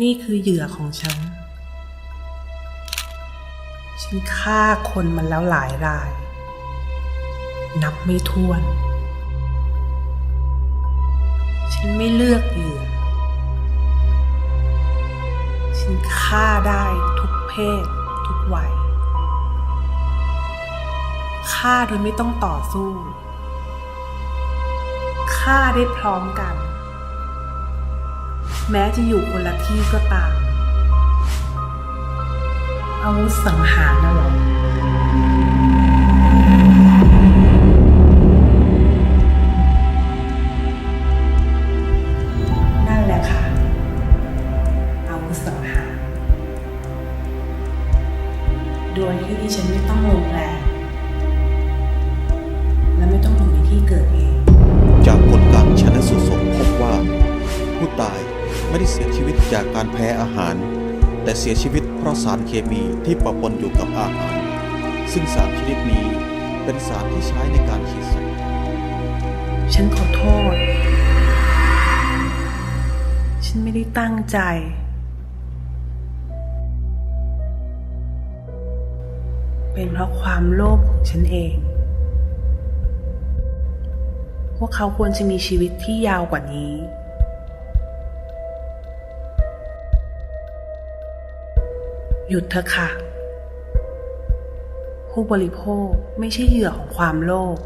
นี่คือเหยื่อของฉัน ฉันฆ่าคนมันแล้วหลายราย นับไม่ถ้วน ฉันไม่เลือกเหยื่อ ฉันฆ่าได้ทุกเพศ ทุกวัย ฆ่าโดยไม่ต้องต่อสู้ ฆ่าได้พร้อมกัน แม้จะอยู่คนละที่ก็ตาม อาวุธสังหารน่ะหรอนั่นแหละค่ะอาวุธสังหารโดยที่ดิฉันไม่ต้องลงแรง ไม่ได้เสียชีวิตจากการแพ้อาหาร แต่เสียชีวิตเพราะสารเคมีที่ปะปนอยู่กับอาหาร ซึ่งสารชนิดนี้เป็นสารที่ใช้ในการฉีดศพฉันขอโทษ ฉันไม่ได้ตั้งใจ เป็นเพราะความโลภของฉันเอง พวกเขาควรจะมีชีวิตที่ยาวกว่านี้ หยุดเถอะค่ะ ผู้บริโภคไม่ใช่เหยื่อของความโลภ